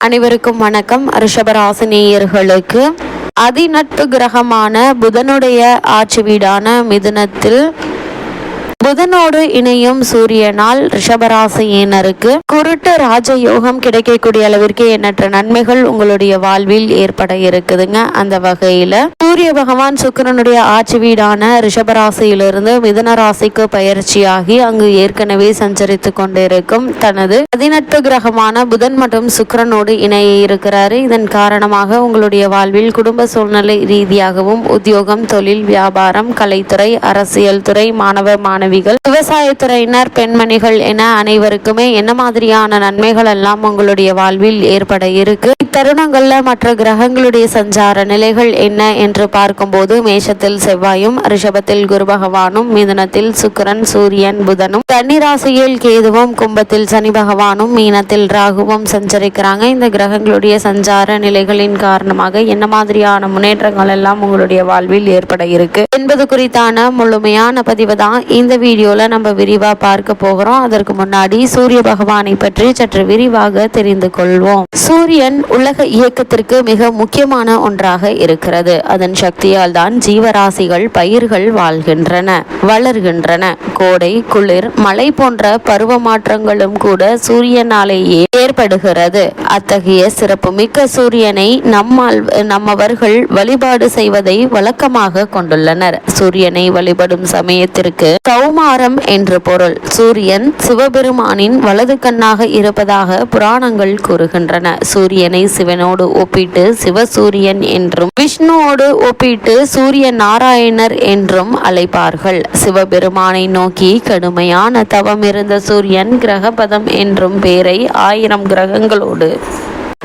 அனைவருக்கும் வணக்கம். ரிஷபராசினியர்களுக்கு அதிநட்பு கிரகமான புதனுடைய ஆட்சி வீடான மிதுனத்தில் புதனோடு இணையும் சூரியனால் ரிஷபராசியினருக்கு குருட்டு ராஜயோகம் கிடைக்கக்கூடிய அளவிற்கு எண்ணற்ற நன்மைகள் உங்களுடைய வாழ்வில் ஏற்பட இருக்குதுங்க. அந்த வகையில சூரிய பகவான் சுக்கரனுடைய ஆட்சி வீடான ரிஷபராசியிலிருந்து மிதன ராசிக்கு பயிற்சியாகி அங்கு ஏற்கனவே சஞ்சரித்து கொண்டிருக்கும் தனது பதினெட்டு கிரகமான புதன் மற்றும் சுக்கரனோடு இணைய இருக்கிறாரு. இதன் காரணமாக உங்களுடைய வாழ்வில் குடும்ப சூழ்நிலை ரீதியாகவும் உத்தியோகம் தொழில் வியாபாரம் கலைத்துறை அரசியல் துறை மாணவ மனைவிகள் விவசாயத்துறையினர் பெண்மணிகள் என அனைவருக்குமே என்ன மாதிரியான நன்மைகள் எல்லாம் உங்களுடைய வாழ்வில் ஏற்பட இருக்கு? இத்தருணங்கள்ல மற்ற கிரகங்களுடைய சஞ்சார நிலைகள் என்ன என்று பார்க்கும்போது மேஷத்தில் செவ்வாயும் ரிஷபத்தில் குரு பகவானும் மிதுனத்தில் சுக்கிரன் சூரியன் புதனும் கன்னிராசியில் கேதுவும் கும்பத்தில் சனி பகவானும் மீனத்தில் ராகுவும் சஞ்சரிக்கிறாங்க. இந்த கிரகங்களுடைய சஞ்சார நிலைகளின் காரணமாக என்ன மாதிரியான முன்னேற்றங்கள் எல்லாம் உங்களுடைய வாழ்வில் ஏற்பட இருக்கு என்பது குறித்தான முழுமையான பதிவு தான் இந்த வீடியோவில் நம்ம விரிவாக பார்க்க போகிறோம். அதற்கு முன்னாடி சூரிய பகவானை பற்றி சற்று விரிவாக தெரிந்து கொள்வோம். சூரியன் உலக இயக்கத்திற்கு மிக முக்கியமான ஒன்றாக இருக்கிறது. அதன் சக்தியால் தான் ஜீவராசிகள் பயிர்கள் வாழ்கின்றன வளர்கின்றன. கோடை குளிர் மழை போன்ற பருவ மாற்றங்களும் கூட சூரியனாலேயே ஏற்படுகிறது. அத்தகைய சிறப்புமிக்க சூரியனை நம்மால் நம்மவர்கள் வழிபாடு செய்வதை வழக்கமாக கொண்டுள்ளனர். சூரியனை வழிபடும் சமயத்திற்கு கௌமாரம் என்று பொருள். சூரியன் சிவபெருமானின் வலது கண்ணாக இருப்பதாக புராணங்கள் கூறுகின்றன. சூரியனை சிவனோடு ஒப்பிட்டு சிவசூரியன் என்றும் விஷ்ணுவோடு ஒப்பிட்டு சூரிய நாராயணர் என்றும் அழைப்பார்கள். சிவபெருமானை நோக்கி கடுமையான தவம் இருந்த சூரியன் கிரகபதம் என்றும் பெயரை ஆயிரம் கிரகங்களோடு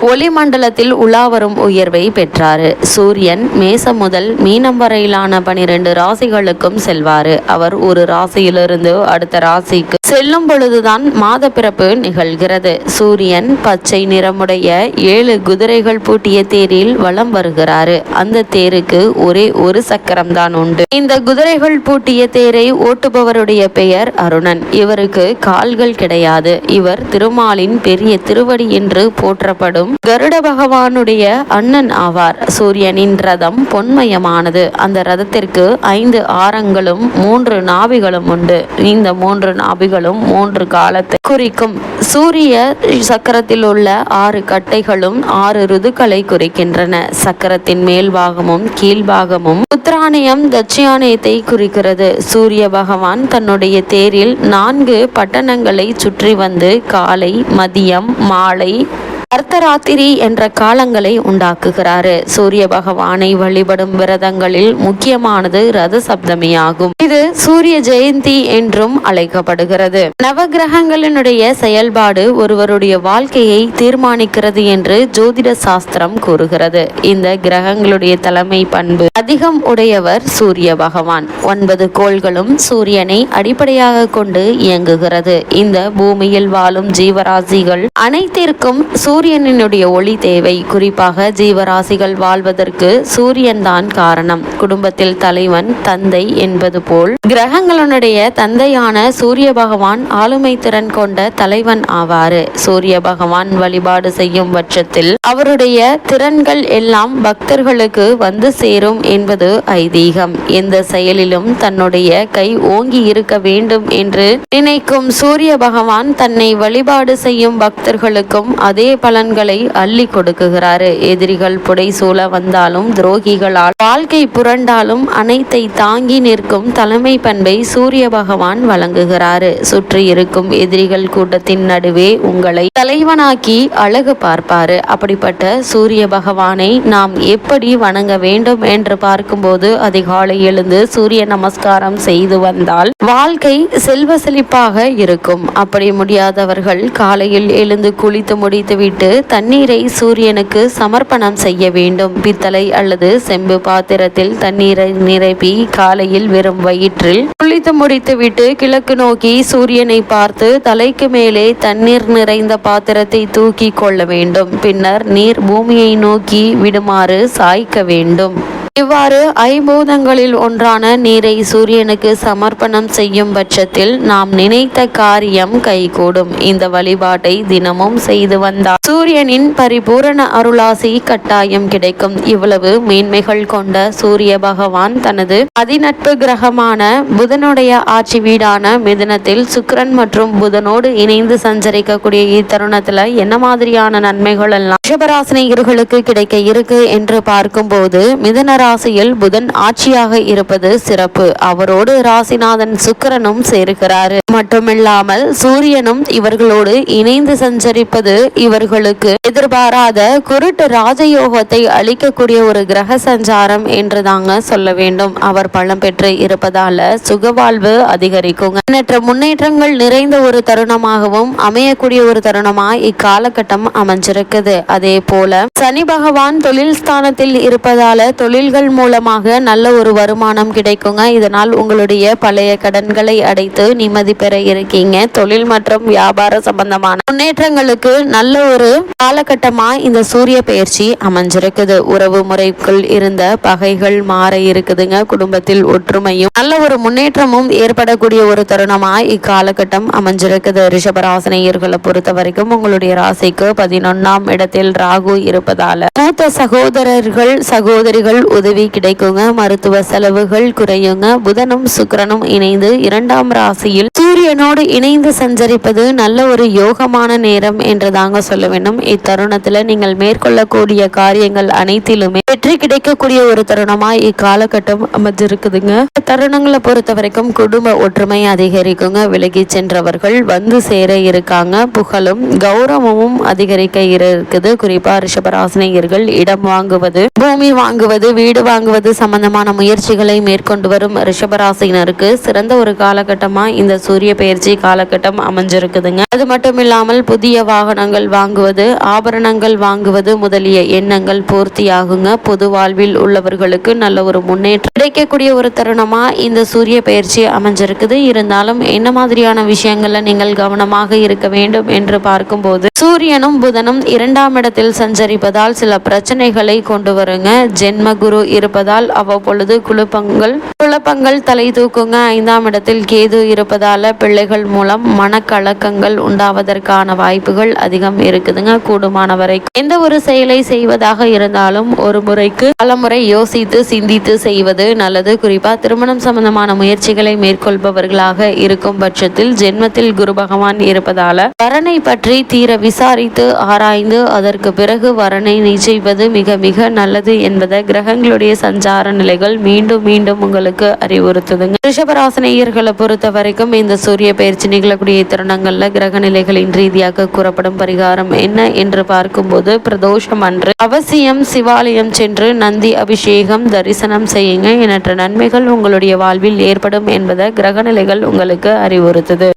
ஒளிமண்டலத்தில் உலாவரும் உயர்வை பெற்றாரு. சூரியன் மேசம் முதல் மீனம் வரையிலான பனிரெண்டு ராசிகளுக்கும் செல்வாரு. அவர் ஒரு ராசியிலிருந்து அடுத்த ராசிக்கு செல்லும் பொழுதுதான் மாத பிறப்பு நிகழ்கிறது. சூரியன் பச்சை நிறமுடைய ஏழு குதிரைகள் பூட்டிய தேரில் வலம் வருகிறாரு. அந்த தேருக்கு ஒரே ஒரு சக்கரம் தான் உண்டு. இந்த குதிரைகள் பூட்டிய தேரை ஓட்டுபவருடைய பெயர் அருணன். இவருக்கு கால்கள் கிடையாது. இவர் திருமாலின் பெரிய திருவடி என்று போற்றப்படும் கருட பகவானுடைய அண்ணன் ஆவார். சூரியனின் ரதம் பொன்மயமானது. அந்த ரதத்திற்கு ஐந்து ஆரங்களும் மூன்று நாபிகளும் உண்டு. இந்த மூன்று நாபிகளும் மூன்று காலத்தை குறிக்கும். சூரிய சக்கரத்தில் உள்ள ஆறு கட்டைகளும் ஆறு ருதுக்களை குறிக்கின்றன. சக்கரத்தின் மேல் பாகமும் கீழ்பாகமும் உத்ராணியம் தட்சியானயத்தை குறிக்கிறது. சூரிய பகவான் தன்னுடைய தேரில் நான்கு பட்டணங்களை சுற்றி வந்து காலை மதியம் மாலை அர்த்தராத்திரி என்ற காலங்களை உண்டாக்குகிறாரு. சூரிய பகவானை வழிபடும் விரதங்களில் முக்கியமானது ரத சப்தமி ஆகும் இது சூரிய ஜெயந்தி என்றும் அழைக்கப்படுகிறது. நவகிரகங்களினுடைய செயல்பாடு ஒருவருடைய வாழ்க்கையை தீர்மானிக்கிறது என்று ஜோதிட சாஸ்திரம் கூறுகிறது. இந்த கிரகங்களுடைய தலைமை பண்பு அதிகம் உடையவர் சூரிய பகவான். ஒன்பது கோள்களும் சூரியனை அடிப்படையாக கொண்டு இயங்குகிறது. இந்த பூமியில் வாழும் ஜீவராசிகள் அனைத்திற்கும் சூரிய சூரியனினுடைய ஒளி தேவை. குறிப்பாக ஜீவராசிகள் வாழ்வதற்கு சூரியன் தான் காரணம். குடும்பத்தில் தலைவன் தந்தை என்பது போல். கிரகங்களுடைய தந்தையான சூரிய பகவான் ஆளுமை திறன் கொண்ட தலைவன் ஆவாறு சூரிய பகவான் வழிபாடு செய்யும் பட்சத்தில் அவருடைய திறன்கள் எல்லாம் பக்தர்களுக்கு வந்து சேரும் என்பது ஐதீகம். எந்த செயலிலும் தன்னுடைய கை ஓங்கி இருக்க வேண்டும் என்று நினைக்கும் சூரிய பகவான் தன்னை வழிபாடு செய்யும் பக்தர்களுக்கும் அதே பலன்களை அள்ளி கொடுக்குகிறாரு. எதிரிகள் புடைசூழ வந்தாலும் துரோகிகளால் வாழ்க்கை புரண்டாலும் அனைத்தை தாங்கி நிற்கும் தலைமை பண்பை சூரிய பகவான் வழங்குகிறாரு. சுற்றி இருக்கும் எதிரிகள் கூட்டத்தின் நடுவே உங்களை தலைவனாக்கி அழகு பார்ப்பாரு. அப்படிப்பட்ட சூரிய பகவானை நாம் எப்படி வணங்க வேண்டும் என்று பார்க்கும்போது அதிகாலை எழுந்து சூரிய நமஸ்காரம் செய்து வந்தால் வாழ்க்கை செல்வ செழிப்பாக இருக்கும். அப்படி முடியாதவர்கள் காலையில் எழுந்து குளித்து முடித்துவிட்டு தண்ணீரை சூரியனுக்கு சமர்ப்பணம் செய்ய வேண்டும். பித்தளை அல்லது செம்பு பாத்திரத்தில் தண்ணீரை நிரப்பி காலையில் வெறும் வயிற்றில் குளித்து முடித்துவிட்டு கிழக்கு நோக்கி சூரியனை பார்த்து தலைக்கு மேலே தண்ணீர் நிறைந்த பாத்திரத்தை தூக்கி கொள்ள வேண்டும். பின்னர் நீர் பூமியை நோக்கி விடுமாறு சாய்க்க வேண்டும். இவ்வாறு ஐம்பூதங்களில் ஒன்றான நீரை சூரியனுக்கு சமர்ப்பணம் செய்யும் பட்சத்தில் நாம் நினைத்த காரியம் கைகூடும். இந்த வழிபாட்டை தினமும் செய்து வந்தார் சூரியனின் பரிபூரண அருளாசி கட்டாயம் கிடைக்கும். இவ்வளவு மேன்மைகள் கொண்ட சூரிய பகவான் தனது அதிநட்பு கிரகமான புதனுடைய ஆட்சி வீடான மிதனத்தில் சுக்கிரன் மற்றும் புதனோடு இணைந்து சஞ்சரிக்கக்கூடிய இத்தருணத்துல என்ன மாதிரியான நன்மைகள் எல்லாம் ரிஷபராசினியர்களுக்கு கிடைக்க இருக்கு என்று பார்க்கும்போது மிதனரா ராசியில் புதன் ஆட்சியாக இருப்பது சிறப்பு. அவரோடு ராசிநாதன் சுக்கிரனும் சேர்கிறாரு. மட்டுமில்லாமல் சூரியனும் இவர்களோடு இணைந்து சஞ்சரிப்பது இவர்களுக்கு எதிர்பாராத குருட்டு ராஜயோகத்தை அளிக்கக்கூடிய ஒரு கிரக சஞ்சாரம் என்று தாங்க சொல்ல வேண்டும். அவர் பலம் பெற்று இருப்பதால சுகவாழ்வு அதிகரிக்கும் எண்ணற்ற முன்னேற்றங்கள் நிறைந்த ஒரு தருணமாகவும் அமையக்கூடிய ஒரு தருணமாய் இக்காலகட்டம் அமைஞ்சிருக்குது. அதே போல சனி பகவான் தொழில் ஸ்தானத்தில் இருப்பதால தொழில்கள் மூலமாக நல்ல ஒரு வருமானம் கிடைக்குங்க. இதனால் உங்களுடைய பழைய கடன்களை அடைத்து நிம்மதி பெற இருக்கீங்க. தொழில் மற்றும் வியாபார சம்பந்தமான முன்னேற்றங்களுக்கு நல்ல ஒரு காலகட்டமா இந்த சூரிய பயிற்சி அமைஞ்சிருக்குது. உறவு முறைக்குள் இருந்த பகைகள் மாற இருக்குதுங்க. குடும்பத்தில் ஒற்றுமையும் நல்ல ஒரு முன்னேற்றமும் ஏற்படக்கூடிய ஒரு தருணமா இக்காலகட்டம் அமைஞ்சிருக்குது. ரிஷபராசனையர்களை பொறுத்த வரைக்கும் உங்களுடைய ராசிக்கு பதினொன்னாம் இடத்தில் ராகு இருப்பதால மூத்த சகோதரர்கள் சகோதரிகள் உதவி கிடைக்குங்க. மருத்துவ செலவுகள் குறையுங்க. புதனும் சுக்கிரனும் இணைந்து இரண்டாம் ராசியில் சூரியனோடு இணைந்து சஞ்சரிப்பது நல்ல ஒரு யோகமான நேரம் என்று தாங்க சொல்ல வேண்டும். இத்தருணத்துல நீங்கள் மேற்கொள்ளக்கூடிய காரியங்கள் அனைத்திலுமே வெற்றி கிடைக்கக்கூடிய ஒரு தருணமா இக்காலகட்டம் அமைஞ்சிருக்குதுங்க. தருணங்களை பொறுத்த வரைக்கும் குடும்ப ஒற்றுமை அதிகரிக்குங்க. விலகி சென்றவர்கள் வந்து சேர இருக்காங்க. புகழும் கௌரவமும் அதிகரிக்க இருக்குது. குறிப்பா ரிஷபராசினியர்கள் இடம் வாங்குவது பூமி வாங்குவது வீடு வாங்குவது சம்பந்தமான முயற்சிகளை மேற்கொண்டு வரும் ரிஷபராசினருக்கு சிறந்த ஒரு காலகட்டமாக இந்த சூரிய பயிற்சி காலகட்டம் அமைஞ்சிருக்குதுங்க. அது மட்டும் இல்லாமல் புதிய வாகனங்கள் வாங்குவது ஆபரணங்கள் வாங்குவது முதலிய எண்ணங்கள் பூர்த்தியாகுங்க. பொது வாழ்வில் உள்ளவர்களுக்கு நல்ல ஒரு முன்னேற்றம் கிடைக்கக்கூடிய ஒரு தருணமா இந்த சூரிய பயிற்சி அமைஞ்சிருக்குது. இருந்தாலும் என்ன மாதிரியான விஷயங்கள்ல நீங்கள் கவனமாக இருக்க வேண்டும் என்று பார்க்கும்போது சூரியனும் புதனும் இரண்டாம் இடத்தில் சஞ்சரிப்பதால் சில பிரச்சனைகளை கொண்டு வருங்க. ஜென்ம குரு இருப்பதால் அவ்வப்பொழுது குழப்பங்கள் குழப்பங்கள் தலை தூக்குங்க. ஐந்தாம் இடத்தில் கேது இருப்பதால பிள்ளைகள் மூலம் மனக்கலக்கங்கள் உண்டாவதற்கான வாய்ப்புகள் அதிகம் இருக்குதுங்க. கூடுமான எந்த ஒரு செயலை செய்வதாக இருந்தாலும் ஒரு முறைக்கு பல முறை யோசித்து சிந்தித்து செய்வது நல்லது. குறிப்பா திருமணம் சம்பந்தமான முயற்சிகளை மேற்கொள்பவர்களாக இருக்கும் பட்சத்தில் ஜென்மத்தில் குரு பகவான் இருப்பதால வரனை பற்றி தீர விசாரித்து ஆராய்ந்து அதற்கு பிறகு வரனை நிச்சயிப்பது மிக மிக நல்லது என்பதை கிரகங்களுடைய சஞ்சார நிலைகள் மீண்டும் மீண்டும் உங்களுக்கு அறிவுறுத்துதுங்க. ரிஷபராசனையர்களை பொறுத்த வரைக்கும் இந்த சூரிய பயிற்சி நிகழக்கூடிய தருணங்கள்ல கிரக நிலைகளின் ரீதியாக கூறப்படும் பரிகாரம் என்ன என்று பார்க்கும்போது பிரதோஷம் அன்று அவசியம் சிவாலயம் சென்று நந்தி அபிஷேகம் தரிசனம் செய்யுங்க. எண்ணற்ற நன்மைகள் உங்களுடைய வாழ்வில் ஏற்படும் என்பதை கிரக நிலைகள் உங்களுக்கு அறிவுறுத்துது.